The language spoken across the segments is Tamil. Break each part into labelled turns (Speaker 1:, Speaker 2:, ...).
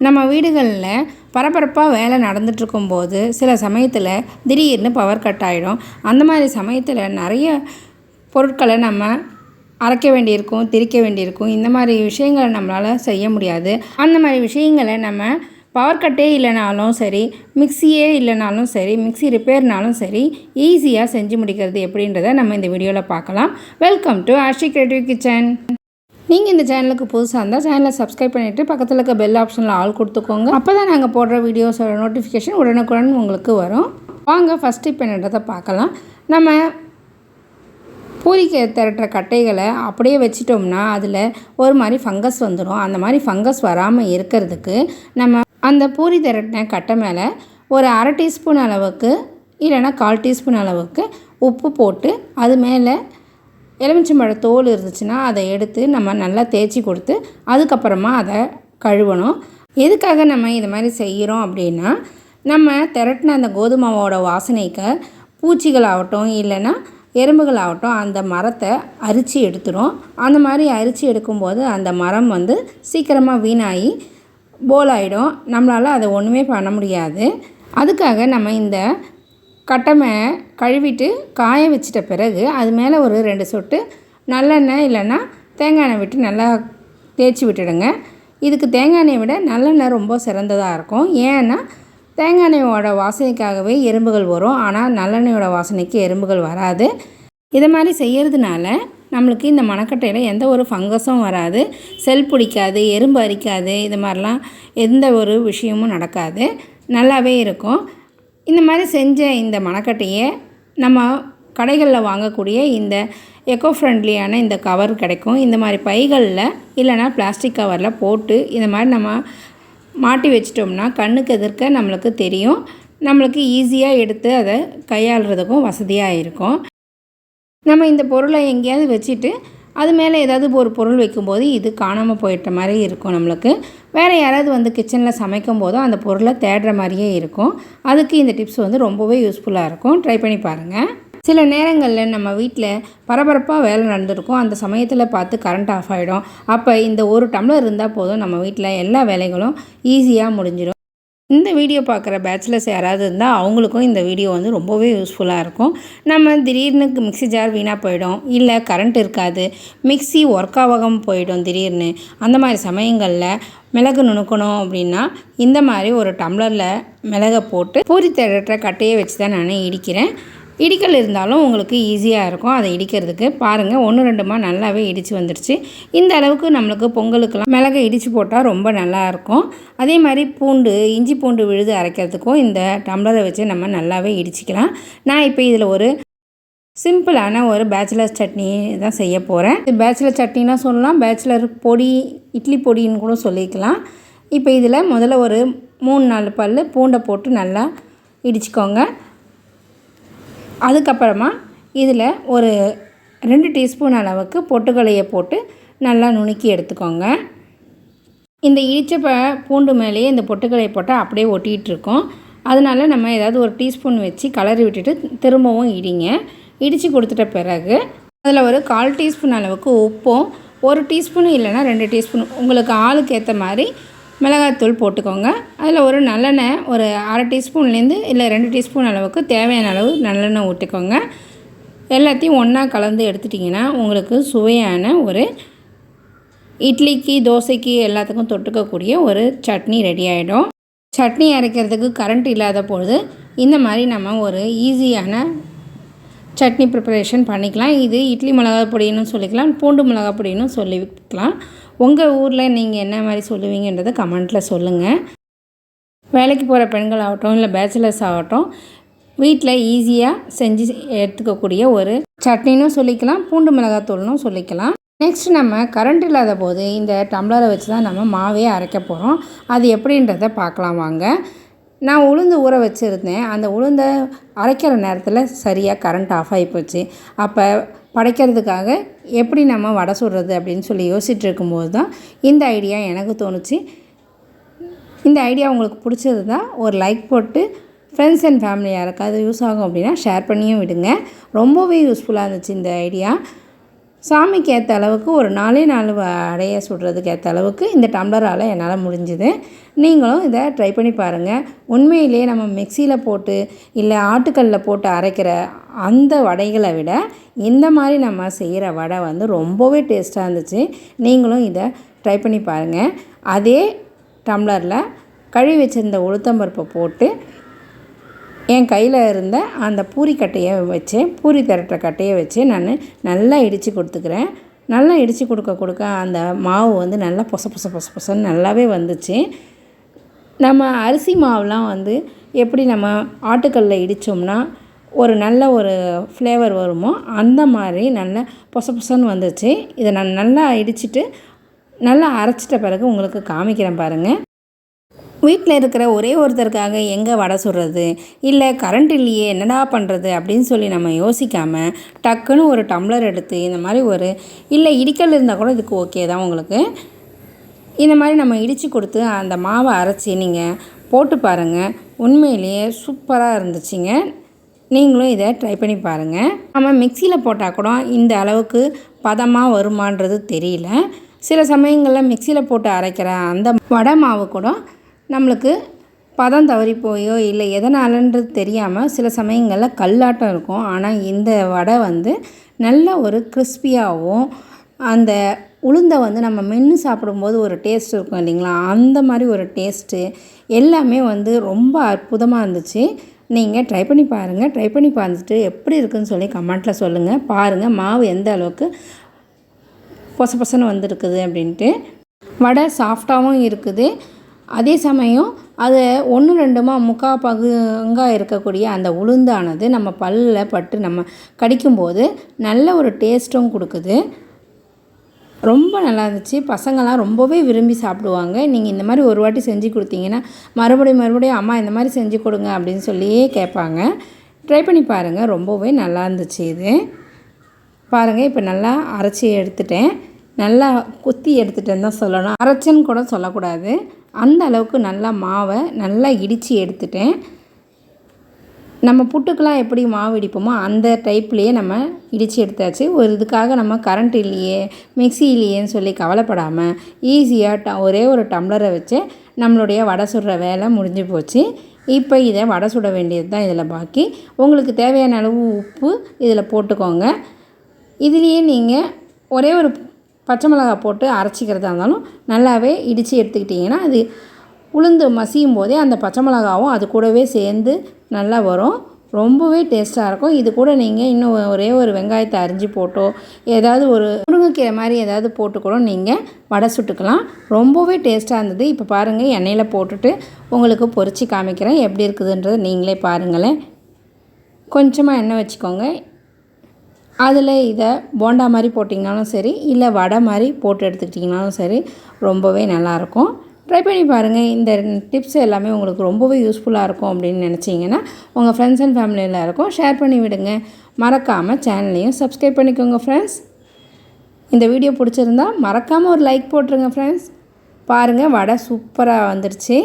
Speaker 1: நம்ம வீடுகளில் பரபரப்பாக வேலை நடந்துட்டுருக்கும்போது சில சமயத்தில் திடீர்னு பவர் கட் ஆகிடும் அந்த மாதிரி சமயத்தில் நிறைய பொருட்களை நம்ம அரைக்க வேண்டியிருக்கும் திரிக்க வேண்டியிருக்கும். இந்த மாதிரி விஷயங்களை நம்மளால் செய்ய முடியாது. அந்த மாதிரி விஷயங்களை நம்ம பவர் கட்டே இல்லைனாலும் சரி மிக்சியே இல்லைனாலும் சரி மிக்சி ரிப்பேர்னாலும் சரி ஈஸியாக செஞ்சு முடிக்கிறது எப்படின்றத நம்ம இந்த வீடியோவில் பார்க்கலாம். Welcome to Aashi creative kitchen நீங்கள் இந்த சேனலுக்கு புதுசாக இருந்தால் சேனலை சப்ஸ்கிரைப் பண்ணிவிட்டு பக்கத்தில் இருக்க பெல் ஆப்ஷனில் ஆல் கொடுத்துக்கோங்க. அப்போ தான் நாங்கள் போடுற வீடியோஸோட நோட்டிஃபிகேஷன் உடனுக்குடன் உங்களுக்கு வரும். வாங்க ஃபஸ்ட்டு இப்போ என்னன்றதை பார்க்கலாம். நம்ம பூரிக்கு திரட்டுற கட்டைகளை அப்படியே வச்சிட்டோம்னா அதில் ஒரு மாதிரி ஃபங்கஸ் வந்துடும் அந்த மாதிரி ஃபங்கஸ் வராமல் இருக்கிறதுக்கு நம்ம அந்த பூரி திரட்டின கட்டை மேலே ஒரு அரை டீஸ்பூன் அளவுக்கு இல்லைன்னா கால் டீஸ்பூன் அளவுக்கு உப்பு போட்டு அது மேலே எலுமிச்சம்பழ தோல் இருந்துச்சுன்னா அதை எடுத்து நம்ம நல்லா தேய்ச்சி கொடுத்து அதுக்கப்புறமா அதை கழுவணும். எதுக்காக நம்ம இது மாதிரி செய்கிறோம் அப்படின்னா நம்ம திரட்டின அந்த கோதுமாவோட வாசனைக்கு பூச்சிகள் ஆகட்டும் இல்லைன்னா எறும்புகள் ஆகட்டும் அந்த மரத்தை அரித்து எடுத்துரும். அந்த மாதிரி அரித்து எடுக்கும்போது அந்த மரம் வந்து சீக்கிரமாக வீணாகி போல் ஆகிடும் நம்மளால் அதை ஒன்றுமே பண்ண முடியாது. அதுக்காக நம்ம இந்த கட்டமை கழுவிட்டு காய வச்சிட்ட பிறகு அது மேலே ஒரு ரெண்டு சொட்டு நல்லெண்ணெய் இல்லைன்னா தேங்காய் எண்ணெய் விட்டு நல்லா தேய்ச்சி விட்டுடுங்க. இதுக்கு தேங்காய் எண்ணெயை விட நல்லெண்ணெய் ரொம்ப சிறந்ததாக இருக்கும். ஏன்னா தேங்காய் எண்ணெயோட வாசனைக்காகவே எறும்புகள் வரும். ஆனால் நல்லெண்ணெயோட வாசனைக்கு எறும்புகள் வராது. இதை மாதிரி செய்கிறதுனால நம்மளுக்கு இந்த மணக்கட்டையில் எந்த ஒரு ஃபங்கஸும் வராது. செல் பிடிக்காது எறும்பு அரிக்காது இது மாதிரிலாம் எந்த ஒரு விஷயமும் நடக்காது. நல்லாவே இருக்கும். இந்த மாதிரி செஞ்ச இந்த மணக்கட்டையை நம்ம கடைகளில் வாங்கக்கூடிய இந்த எக்கோ ஃப்ரெண்ட்லியான இந்த கவர் கிடைக்கும். இந்த மாதிரி பைகளில் இல்லைனா பிளாஸ்டிக் கவரில் போட்டு இந்த மாதிரி நம்ம மாட்டி வச்சிட்டோம்னா கண்ணுக்கு எதிர்க்க நம்மளுக்கு தெரியும். நம்மளுக்கு ஈஸியாக எடுத்து அதை கையாளுறதுக்கும் வசதியாக இருக்கும். நம்ம இந்த பொருளை எங்கேயாவது வச்சுட்டு அது மேலே ஏதாவது ஒரு பொருள் வைக்கும்போது இது காணாமல் போயிட்ட மாதிரி இருக்கும் நம்மளுக்கு. வேறு யாராவது வந்து கிச்சனில் சமைக்கும் போதும் அந்த பொருளை தேடுற மாதிரியே இருக்கும். அதுக்கு இந்த டிப்ஸ் வந்து ரொம்பவே யூஸ்ஃபுல்லாக இருக்கும். ட்ரை பண்ணி பாருங்கள் சில நேரங்களில் நம்ம வீட்டில் பரபரப்பாக வேலை நடந்திருக்கும். அந்த சமயத்தில் பார்த்து கரண்ட் ஆஃப் ஆகிடும் அப்போ இந்த ஒரு டம்ளர் இருந்தால் போதும். நம்ம வீட்டில் எல்லா வேலைகளும் ஈஸியாக முடிஞ்சிடும். இந்த வீடியோ பார்க்குற பேச்சுலர்ஸ் யாராவது இருந்தால் அவங்களுக்கும் இந்த வீடியோ வந்து ரொம்பவே யூஸ்ஃபுல்லாக இருக்கும். நம்ம திடீர்னு மிக்சி ஜார் வீணாக போயிடும். இல்லை கரண்ட் இருக்காது. மிக்சி ஒர்க் ஆகாமல் போயிடும் திடீர்னு. அந்த மாதிரி சமயங்களில் மிளகு நுணுக்கணும் அப்படின்னா இந்த மாதிரி ஒரு டம்ளரில் மிளகை போட்டு பூரி திரட்டுற கட்டையை வச்சு தான் நான் இடிக்கிறேன். இடிக்கல் இருந்தாலும் உங்களுக்கு ஈஸியாக இருக்கும். அதை இடிக்கிறதுக்கு பாருங்கள் ஒன்று ரெண்டுமா நல்லாவே இடித்து வந்துடுச்சு இந்த அளவுக்கு நம்மளுக்கு பொங்கலுக்கெல்லாம் மிளகை இடித்து போட்டால் ரொம்ப நல்லாயிருக்கும் அதே மாதிரி பூண்டு இஞ்சி பூண்டு விழுது அரைக்கிறதுக்கும் இந்த டம்ளரை வச்சு நம்ம நல்லாவே இடிச்சிக்கலாம். நான் இப்போ இதில் ஒரு சிம்பிளான ஒரு பேச்சுலர் சட்னி தான் செய்ய போகிறேன் இது பேச்சுலர் சட்னினா சொல்லலாம் பேச்சுலர் பொடி இட்லி பொடின்னு கூட சொல்லிக்கலாம். இப்போ இதில் முதல்ல ஒரு மூணு நாலு பல் பூண்டை போட்டு நல்லா இடிச்சுக்கோங்க. அதுக்கப்புறமா இதில் ஒரு ரெண்டு டீஸ்பூன் அளவுக்கு பொட்டுக்கலையை போட்டு நல்லா நுணுக்கி எடுத்துக்கோங்க. இந்த இடிச்சப்ப ப பூண்டு மேலேயே இந்த பொட்டுக்கலையை போட்டால் அப்படியே ஒட்டிகிட்டு இருக்கோம். அதனால் நம்ம ஏதாவது ஒரு டீஸ்பூன் வச்சு கலரி விட்டுட்டு திரும்பவும் இடிங்க. இடித்து கொடுத்துட்ட பிறகு அதில் ஒரு கால் டீஸ்பூன் அளவுக்கு உப்பும் ஒரு டீஸ்பூன் இல்லைன்னா ரெண்டு டீஸ்பூன். உங்களுக்கு ஆளுக்கு ஏற்ற மாதிரி மிளகாத்தூள் போட்டுக்கோங்க. அதில் ஒரு நல்லெண்ணெய் ஒரு அரை டீஸ்பூன்லேருந்து இல்லை ரெண்டு டீஸ்பூன் அளவுக்கு தேவையான அளவு நல்லெண்ணெய் ஊற்றிக்கோங்க. எல்லாத்தையும் ஒன்றா கலந்து எடுத்துட்டிங்கன்னா உங்களுக்கு சுவையான ஒரு இட்லிக்கு தோசைக்கு எல்லாத்துக்கும் தொட்டுக்கக்கூடிய ஒரு சட்னி ரெடி ஆகிடும் சட்னி அரைக்கிறதுக்கு கரண்ட் இல்லாத பொழுது இந்த மாதிரி நம்ம ஒரு ஈஸியான சட்னி ப்ரிப்பரேஷன் பண்ணிக்கலாம். இது இட்லி மிளகா பொடின்னு சொல்லிக்கலாம். பூண்டு மிளகா பொடின்னு சொல்லிக்கலாம். உங்கள் ஊரில் நீங்கள் என்ன மாதிரி சொல்லுவீங்கன்றதை கமெண்ட்டில் சொல்லுங்கள் வேலைக்கு போகிற பெண்கள் ஆகட்டும் இல்லை பேச்சுலர்ஸ் ஆகட்டும் வீட்டில் ஈஸியாக செஞ்சு எடுத்துக்கக்கூடிய ஒரு சட்னினும் சொல்லிக்கலாம். பூண்டு மிளகாத்தூள்னும் சொல்லிக்கலாம். நெக்ஸ்ட் நம்ம கரண்ட் இல்லாத போது இந்த டம்ளரை வச்சு தான் நம்ம மாவே அரைக்க போகிறோம் அது எப்படின்றத பார்க்கலாம் வாங்க. நான் உளுந்து ஊற வச்சுருந்தேன். அந்த உளுந்தை அரைக்கிற நேரத்தில் சரியாக கரண்ட் ஆஃப் ஆகி போச்சு. அப்போ படைக்கிறதுக்காக எப்படி நம்ம வடை சுடுறது அப்படின்னு சொல்லி யோசிச்சுட்டு இருக்கும்போது தான் இந்த ஐடியா எனக்கு தோணுச்சு. இந்த ஐடியா உங்களுக்கு பிடிச்சது தான் ஒரு லைக் போட்டு ஃப்ரெண்ட்ஸ் அண்ட் ஃபேமிலி யாருக்காவது யூஸ் ஆகும் அப்படின்னா ஷேர் பண்ணியும் விடுங்க. ரொம்பவே யூஸ்ஃபுல்லாக இருந்துச்சு இந்த ஐடியா சாமிக்கு ஏற்ற அளவுக்கு ஒரு நாலே நாலு வடையை சுடுறதுக்கு ஏற்ற அளவுக்கு இந்த டம்ளரால் என்னால் முடிஞ்சுது. நீங்களும் இதை ட்ரை பண்ணி பாருங்கள் உண்மையிலே நம்ம மிக்சியில் போட்டு இல்லை ஆட்டுக்கல்லில் போட்டு அரைக்கிற அந்த வடைகளை விட இந்த மாதிரி நம்ம செய்கிற வடை வந்து ரொம்பவே டேஸ்ட்டாக இருந்துச்சு. நீங்களும் இதை ட்ரை பண்ணி பாருங்கள் அதே டம்ளரில் கழுவி வச்சுருந்த உளுத்தம்பருப்பை போட்டு என் கையில் இருந்த அந்த பூரி கட்டையை வச்சு பூரி திரட்டுற கட்டையை வச்சு நான் நல்லா இடித்து கொடுத்துக்கிறேன். நல்லா இடித்து கொடுக்க கொடுக்க அந்த மாவு வந்து நல்லா பொச பொச பொச பொசன்னு நல்லாவே வந்துச்சு. நம்ம அரிசி மாவுலாம் வந்து எப்படி நம்ம ஆட்டுக்கல்லில் இடித்தோம்னா ஒரு நல்ல ஒரு ஃப்ளேவர் வருமோ அந்த மாதிரி நல்ல பொச பொசன்னு வந்துச்சு. இதை நான் நல்லா இடிச்சிட்டு நல்லா அரைச்சிட்ட பிறகு உங்களுக்கு காமிக்கிறேன் பாருங்கள் வீட்டில் இருக்கிற ஒரே ஒருத்தருக்காக எங்கே வடை சுடுறது? இல்லை கரண்ட் இல்லையே என்னடா பண்ணுறது அப்படின்னு சொல்லி நம்ம யோசிக்காமல் டக்குன்னு ஒரு டம்ளர் எடுத்து இந்த மாதிரி ஒரு இல்லை இடிக்கல் இருந்தால் கூட இதுக்கு ஓகே தான் உங்களுக்கு. இந்த மாதிரி நம்ம இடித்து கொடுத்து அந்த மாவை அரைச்சி நீங்கள் போட்டு பாருங்கள் உண்மையிலேயே சூப்பராக இருந்துச்சுங்க. நீங்களும் இதை ட்ரை பண்ணி பாருங்கள் நம்ம மிக்சியில் போட்டால் கூட இந்த அளவுக்கு பதமாக வருமானது தெரியல. சில சமயங்களில் மிக்சியில் போட்டு அரைக்கிற அந்த வடை மாவு கூட நம்மளுக்கு பதம் தவறி போயோ இல்லை எதனாலன்றது தெரியாமல் சில சமயங்களில் கல்லாட்டம் இருக்கும். ஆனால் இந்த வடை வந்து நல்ல ஒரு கிறிஸ்பியாகவும் அந்த உளுந்தை வந்து நம்ம மென்று சாப்பிடும்போது ஒரு டேஸ்ட் இருக்கும் இல்லைங்களா? அந்த மாதிரி ஒரு டேஸ்ட்டு எல்லாமே வந்து ரொம்ப அற்புதமாக இருந்துச்சு. நீங்கள் ட்ரை பண்ணி பாருங்கள் ட்ரை பண்ணி பார்த்துட்டு எப்படி இருக்குதுன்னு சொல்லி கமெண்ட்டில் சொல்லுங்கள் பாருங்கள் மாவு எந்த அளவுக்கு பொச பொசன்னு வந்திருக்குது அப்படின்ட்டு. வடை சாஃப்டாகவும் இருக்குது. அதே சமயம் அதை ஒன்று ரெண்டுமா முக்கா பகுங்காக இருக்கக்கூடிய அந்த உளுந்தானது நம்ம பல்லில் பட்டு நம்ம கடிக்கும்போது நல்ல ஒரு டேஸ்ட்டும் கொடுக்குது. ரொம்ப நல்லா இருந்துச்சு. பசங்கள்லாம் ரொம்பவே விரும்பி சாப்பிடுவாங்க. நீங்கள் இந்த மாதிரி ஒரு வாட்டி செஞ்சு கொடுத்தீங்கன்னா மறுபடியும் மறுபடியும் அம்மா இந்த மாதிரி செஞ்சு கொடுங்க அப்படின்னு சொல்லியே கேட்பாங்க. ட்ரை பண்ணி பாருங்கள் ரொம்பவே நல்லா இருந்துச்சு இது. பாருங்கள் இப்போ நல்லா அரைச்சி எடுத்துட்டேன். நல்லா குத்தி எடுத்துட்டேன்னு தான் சொல்லணும். அரைச்சன்னு கூட சொல்லக்கூடாது. அந்த அளவுக்கு நல்லா மாவை நல்லா இடித்து எடுத்துட்டேன். நம்ம புட்டுக்கெலாம் எப்படி மாவு இடிப்போமோ அந்த டைப்லேயே நம்ம இடித்து எடுத்தாச்சு. ஒரு இதுக்காக நம்ம கரண்ட் இல்லையே மிக்சி இல்லையேன்னு சொல்லி கவலைப்படாமல் ஈஸியாக ட ஒரே ஒரு டம்ளரை வச்சு நம்மளுடைய வடை சுடுற வேலை முடிஞ்சு போச்சு. இப்போ இதை வடை சுட வேண்டியது தான் இதில் பாக்கி. உங்களுக்கு தேவையான அளவு உப்பு இதில் போட்டுக்கோங்க. இதுலேயே நீங்கள் ஒரே ஒரு பச்சை மிளகா போட்டு அரைச்சிக்கிறதா இருந்தாலும் நல்லாவே இடித்து எடுத்துக்கிட்டிங்கன்னா அது உளுந்து மசியும் போதே அந்த பச்சை மிளகாவும் அது கூடவே சேர்ந்து நல்லா வரும். ரொம்பவே டேஸ்ட்டாக இருக்கும். இது கூட நீங்கள் இன்னும் ஒரே ஒரு வெங்காயத்தை அரிஞ்சு போட்டோ ஏதாவது ஒரு முருங்கைக்கீரை மாதிரி ஏதாவது போட்டு கூட நீங்கள் வடை சுட்டுக்கலாம். ரொம்பவே டேஸ்ட்டாக இருந்தது. இப்போ பாருங்கள் எண்ணெயில் போட்டுட்டு உங்களுக்கு பொறிச்சு காமிக்கிறேன். எப்படி இருக்குதுன்றதை நீங்களே பாருங்களேன். கொஞ்சமாக எண்ணெய் வச்சுக்கோங்க. அதில் இதை போண்டா மாதிரி போட்டிங்கனாலும் சரி இல்லை வடை மாதிரி போட்டு எடுத்துக்கிட்டிங்கனாலும் சரி ரொம்பவே நல்லாயிருக்கும். ட்ரை பண்ணி பாருங்கள் இந்த டிப்ஸ் எல்லாமே உங்களுக்கு ரொம்பவே யூஸ்ஃபுல்லாக இருக்கும் அப்படின்னு நினச்சிங்கன்னா உங்கள் ஃப்ரெண்ட்ஸ் அண்ட் ஃபேமிலியில் இருக்கும் ஷேர் பண்ணி விடுங்க. மறக்காமல் சேனலையும் சப்ஸ்கிரைப் பண்ணிக்கோங்க ஃப்ரெண்ட்ஸ் இந்த வீடியோ பிடிச்சிருந்தா மறக்காமல் ஒரு லைக் போட்டுருங்க ஃப்ரெண்ட்ஸ் பாருங்கள் வடை சூப்பராக வந்துடுச்சு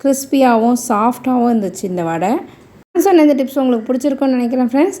Speaker 1: கிறிஸ்பியாகவும் சாஃப்டாகவும் இருந்துச்சு இந்த வடை. சொன்ன இந்த டிப்ஸ் உங்களுக்கு பிடிச்சிருக்குன்னு நினைக்கிறேன் ஃப்ரெண்ட்ஸ்